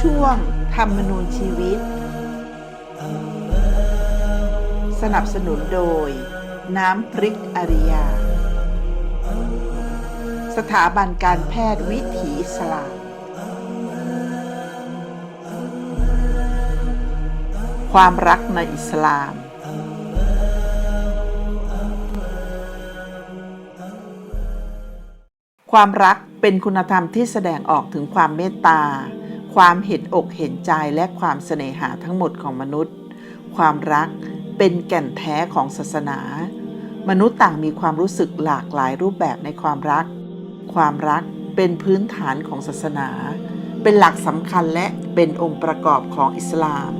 ช่วง ธรรมนูญชีวิต สนับสนุนโดย น้ำพริกอริยา สถาบันการแพทย์วิถีอิสลามความรักในอิสลาม ความรักเป็นคุณธรรมที่แสดงออกถึงความเมตตา ความเห็นอกเห็นใจและความเสน่หาทั้งหมดของมนุษย์ ความรักเป็นแก่นแท้ของศาสนา มนุษย์ต่างมีความรู้สึกหลากหลายรูปแบบในความรัก ความรักเป็นพื้นฐานของศาสนา เป็นหลักสำคัญและเป็นองค์ประกอบของอิสลาม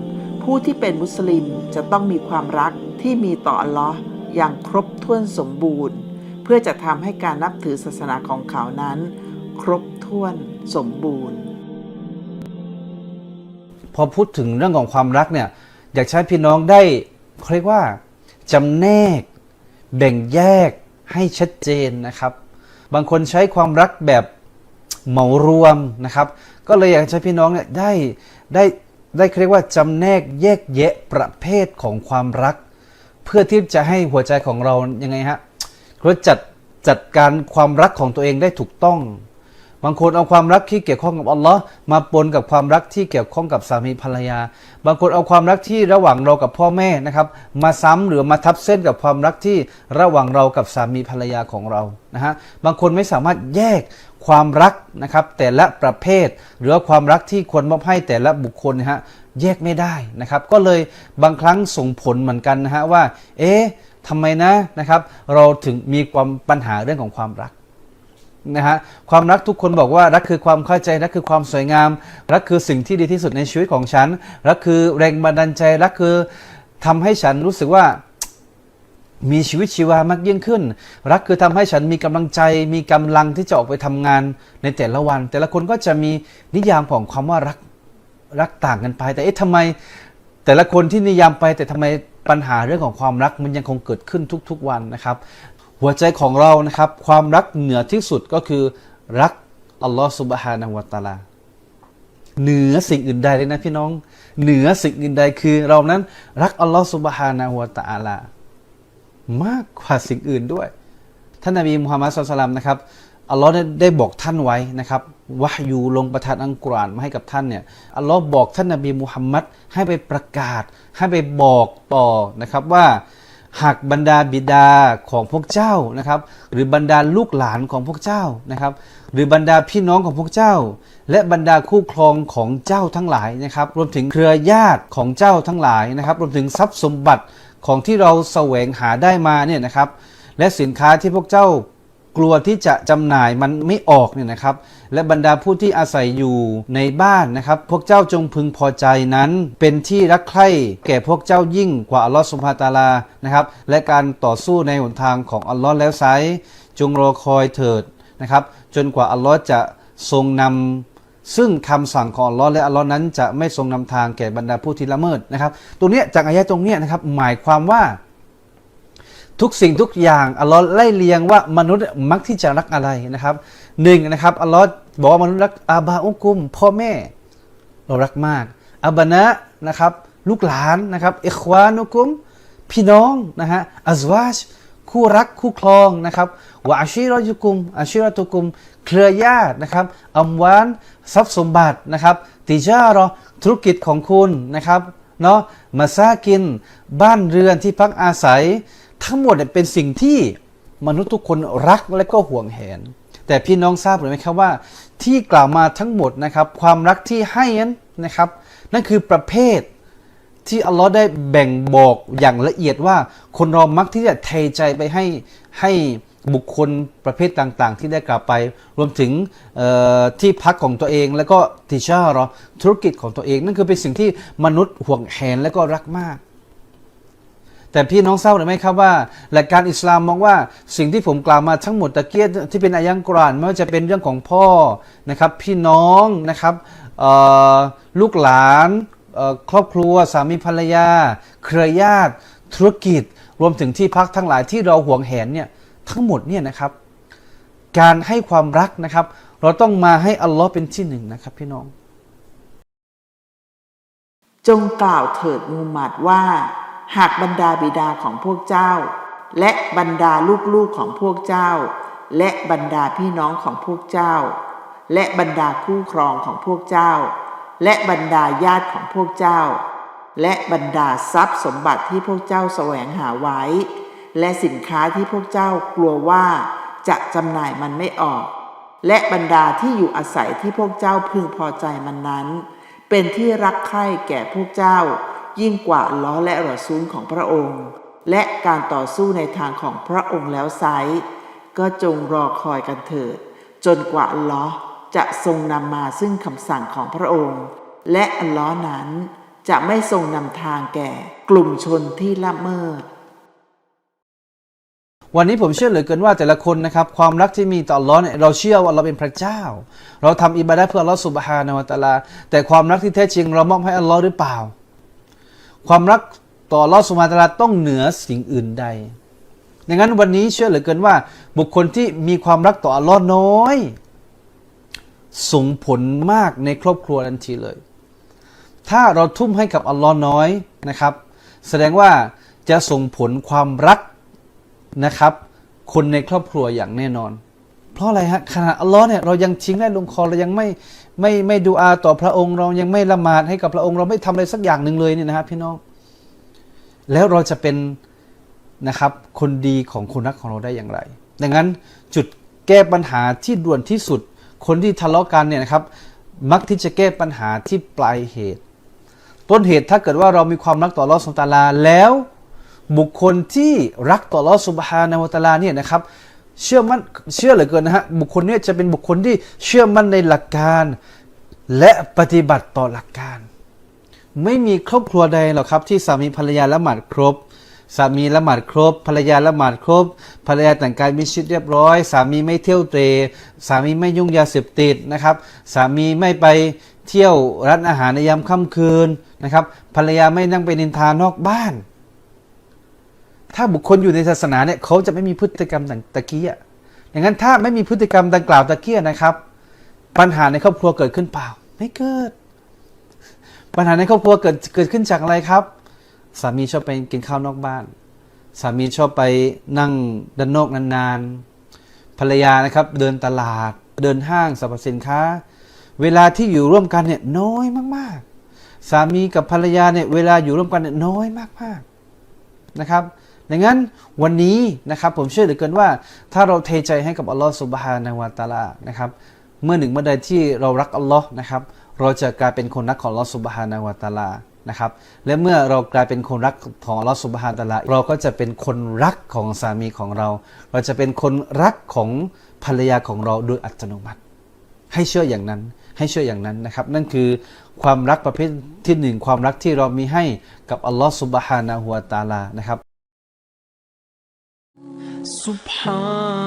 ผู้ที่เป็นมุสลิมจะต้องมีความรักที่มีต่ออัลลอฮ์อย่างครบถ้วนสมบูรณ์ เพื่อจะทำให้การนับถือศาสนาของเขานั้น ครบถ้วนสมบูรณ์ อพูดถึงเรื่องของความรักเนี่ยอยากใช้พี่น้องได้เขาเรียกว่าจำแนก แบ่งแยกให้ชัดเจนนะครับ บางคนใช้ความรักแบบเหมารวมนะครับ ก็เลยอยากใช้พี่น้องเนี่ยได้ได้ได้เรียกว่าจำแนกแยกแยะประเภทของความรัก เพื่อที่จะให้หัวใจของเรายังไงฮะเรจัดจัดการความรักของตัวเองได้ถูกต้อง บางคนเอาความรักที่เกี่ยวข้องกับอัลลอฮ์มาปนกับความรักที่เกี่ยวข้องกับสามีภรรยา บางคนเอาความรักที่ระหว่างเรากับพ่อแม่นะครับ มาซ้ำหรือมาทับเส้นกับความรักที่ระหว่างเรากับสามีภรรยาของเรานะฮะบางคนไม่สามารถแยกความรักนะครับ แต่ละประเภท หรือความรักที่ควรมอบให้แต่ละบุคคลนะฮะแยกไม่ได้นะครับ ก็เลยบางครั้งส่งผลเหมือนกันนะฮะว่า เอ๊ะทำไมนะนะครับ เราถึงมีความปัญหาเรื่องของความรัก นะฮะความรักทุกคนบอกว่ารักคือความเข้าใจรักคือความสวยงาม รักคือสิ่งที่ดีที่สุดในชีวิตของฉัน รักคือแรงบันดาลใจรักคือทำให้ฉันรู้สึกว่ามีชีวิตชีวามากยิ่งขึ้น รักคือทำให้ฉันมีกำลังใจ มีกำลังที่จะออกไปทำงานในแต่ละวัน แต่ละคนก็จะมีนิยามของคำว่ารักรักต่างกันไป แต่เอ๊ะทำไมแต่ละคนที่นิยามไปแต่ทำไมปัญหาเรื่องของความรักมันยังคงเกิดขึ้นทุกๆวันนะครับ หัวใจของเรานะครับ ความรักเหนือที่สุดก็คือรักอัลลอฮฺสุบฮานะฮูวตาลา เหนือสิ่งอื่นใดเลยนะพี่น้อง เหนือสิ่งอื่นใดคือเรานั้นรักอัลลอฮฺสุบฮานะฮูวตาลา มากกว่าสิ่งอื่นด้วย ท่านนบีมุฮัมมัดสุลตัลลัมนะครับอัลลอฮ์ได้บอกท่านไว้นะครับวะยูลงประทานอัลกุรานมาให้กับท่านเนี่ยอัลลอฮ์บอกท่านนบีมุฮัมมัดให้ไปประกาศ ให้ไปบอกต่อนะครับว่า หากบรรดาบิดาของพวกเจ้านะครับ หรือบรรดาลูกหลานของพวกเจ้านะครับ หรือบรรดาพี่น้องของพวกเจ้า และบรรดาคู่ครองของเจ้าทั้งหลายนะครับ รวมถึงเครือญาติของเจ้าทั้งหลายนะครับ รวมถึงทรัพย์สมบัติของที่เราแสวงหาได้มาเนี่ยนะครับ และสินค้าที่พวกเจ้า กลัวที่จะจำหน่ายมันไม่ออกเนี่ยนะครับ และบรรดาผู้ที่อาศัยอยู่ในบ้านนะครับ พวกเจ้าจงพึงพอใจนั้น เป็นที่รักใคร่แก่พวกเจ้ายิ่งกว่าอัลลอฮฺสุบฮาตาลานะครับ และการต่อสู้ในหนทางของอัลลอฮ์แล้วไซจงรอคอยเถิดนะครับ จนกว่าอัลลอฮ์จะทรงนำซึ่งคำสั่งของอัลลอฮ์และอัลลอฮ์นั้นจะไม่ทรงนำทางแก่บรรดาผู้ที่ละเมิดนะครับ ตรงนี้จากอายะตรงนี้นะครับหมายความว่า ทุกสิ่งทุกอย่างอัลลอฮ์ไล่เลียงว่ามนุษย์มักที่จะรักอะไรนะครับหนึ่งนะครับอัลลอฮ์บอกว่ามนุษย์รักอาบาอุกุม พ่อแม่เรารักมากอับานะนะครับลูกหลานนะครับอิควานุกุม พี่น้องนะฮะอัซวาชคู่รักคู่ครองนะครับวะอาชีรอยุกุมอาชีรตุกุม เครือญาตินะครับอัมวานทรัพย์สมบัตินะครับ ติจารอธุรกิจของคุณนะครับเนาะมาซากิน บ้านเรือนที่พักอาศัย ทั้งหมดเป็นสิ่งที่มนุษย์ทุกคนรักและก็ห่วงแหน แต่พี่น้องทราบหรือไม่ครับว่า ที่กล่าวมาทั้งหมดนะครับ ความรักที่ให้นั้นนะครับ นั่นคือประเภทที่อัลลอฮ์ได้แบ่งบอกอย่างละเอียดว่า คนเรามักที่จะเทใจไปให้ให้บุคคลประเภทต่างๆ ที่ได้กล่าวไป รวมถึงที่พักของตัวเองแล้วก็ติชาร์ธุรกิจของตัวเอง นั่นคือเป็นสิ่งที่มนุษย์ห่วงแหนและก็รักมาก แต่พี่น้องเศร้าหรือไม่ครับว่า หลักการอิสลามมองว่าสิ่งที่ผมกล่าวมาทั้งหมดตะเกียบที่เป็นอายังกรานไม่ว่าจะเป็นเรื่องของพ่อนะครับ พี่น้องนะครับลูกหลานครอบครัวสามีภรรยา เครือญาติ ธุรกิจ รวมถึงที่พักทั้งหลายที่เราห่วงแหนเนี่ยทั้งหมดเนี่ยนะครับ การให้ความรักนะครับ เราต้องมาให้อัลลอฮ์เป็นที่หนึ่งนะครับ พี่น้อง จงกล่าวเถิดมูฮัมหมัดว่า หากบรรดาบิดาของพวกเจ้า และบรรดาลูกๆของพวกเจ้า และบรรดาพี่น้องของพวกเจ้า และบรรดาคู่ครองของพวกเจ้า และบรรดาญาติของพวกเจ้า และบรรดาทรัพย์สมบัติที่พวกเจ้าแสวงหาไว้ และสินค้าที่พวกเจ้ากลัวว่าจะจำหน่ายมันไม่ออก และบรรดาที่อยู่อาศัยที่พวกเจ้าพึงพอใจมันนั้น เป็นที่รักใคร่แก่พวกเจ้า ยิ่งกว่าล้อและรอซูลของพระองค์ และการต่อสู้ในทางของพระองค์แล้วไซก็จงรอคอยกันเถิด จนกว่าลลอจะทรงนำมาซึ่งคำสั่งของพระองค์ และลลอนั้นจะไม่ทรงนำทางแก่กลุ่มชนที่ละเมิด วันนี้ผมเชื่อเหลือเกินว่าแต่ละคนนะครับ ความรักที่มีต่อลลอเนี่ยเราเชื่อว่าเราเป็นพระเจ้า เราทำอิบาดะเพื่อลอสุบฮานะวะตาลา แต่ความรักที่แท้จริงเรามอบให้อัลลอฮ์หรือเปล่า ความรักต่ออัลลอฮ์สุบฮาตาลาต้องเหนือสิ่งอื่นใดดังนั้นวันนี้เชื่อเหลือเกินว่า บุคคลที่มีความรักต่ออัลลอฮ์น้อย ส่งผลมากในครอบครัวทันทีเลย ถ้าเราทุ่มให้กับอัลลอฮ์น้อยนะครับ แสดงว่าจะส่งผลความรักนะครับ คนในครอบครัวอย่างแน่นอน เพราะอะไรฮะขณะอัลลอฮ์เนี่ยเรายังทิ้งได้ลงคอเรายังไม่ ไม่ไม่ดูอาต่อพระองค์เรายังไม่ละหมาดให้กับพระองค์เราไม่ทำอะไรสักอย่างหนึ่งเลยเนี่ยนะครับพี่น้อง แล้วเราจะเป็นนะครับ คนดีของคนรักของเราได้อย่างไร ดังนั้นจุดแก้ปัญหาที่ด่วนที่สุด คนที่ทะเลาะกันเนี่ยนะครับ มักที่จะแก้ปัญหาที่ปลายเหตุ ต้นเหตุถ้าเกิดว่าเรามีความรักต่อลอสุตาลาแล้ว บุคคลที่รักต่อลอสุบฮานะฮูวตาลาเนี่ยนะครับ เชื่อมั่นเชื่อเหลือเกินนะฮะบุคคลนี้จะเป็นบุคคลที่เชื่อมั่นในหลักการและปฏิบัติต่อหลักการ ไม่มีครอบครัวใดหรอกครับ ที่สามีภรรยาละหมาดครบ สามีละหมาดครบ ภรรยาละหมาดครบ ภรรยาแต่งกายมิดชิดเรียบร้อย สามีไม่เที่ยวเตรสามีไม่ยุ่งยาเสพติดนะครับ สามีไม่ไปเที่ยวร้านอาหารในยามค่ำคืนนะครับ ภรรยาไม่นั่งไปนินทานอกบ้าน ถ้าบุคคลอยู่ในศาสนาเนี่ยเขาจะไม่มีพฤติกรรมต่างตะกี้อะอย่างนั้นถ้าไม่มีพฤติกรรมดังกล่าวตะกี้นะครับ ปัญหาในครอบครัวเกิดขึ้นเปล่า ไม่เกิด ปัญหาในครอบครัวเกิดเกิดขึ้นจากอะไรครับ สามีชอบไปกินข้าวนอกบ้าน สามีชอบไปนั่งด้านนอกนานๆภรรยานะครับ เดินตลาด เดินห้างสรรพสินค้า เวลาที่อยู่ร่วมกันเนี่ยน้อยมากๆ สามีกับภรรยาเนี่ยเวลาอยู่ร่วมกันเนี่ยน้อยมากๆนะครับ ดังนั้นวันนี้นะครับผมเชื่อเหลือเกินว่า ถ้าเราเทใจให้กับอัลลอฮ์สุบฮานะฮูวะตาลานะครับเมื่อหนึ่งเมื่อใดที่เรารักอัลลอฮ์นะครับเราจะกลายเป็นคนรักของอัลลอฮ์สุบฮานะฮูวะตาลานะครับและเมื่อเรากลายเป็นคนรักของอัลลอฮ์สุบฮานะฮูวะตะอาลาเราก็จะเป็นคนรักของสามีของเรา เราจะเป็นคนรักของภรรยาของเราโดยอัตโนมัติ ให้เชื่ออย่างนั้นให้เชื่ออย่างนั้นนะครับ นั่นคือความรักประเภทที่หนึ่งความรักที่เรามีให้กับอัลลอฮ์สุบฮานะฮูวะตาลานะครับ سبحانك.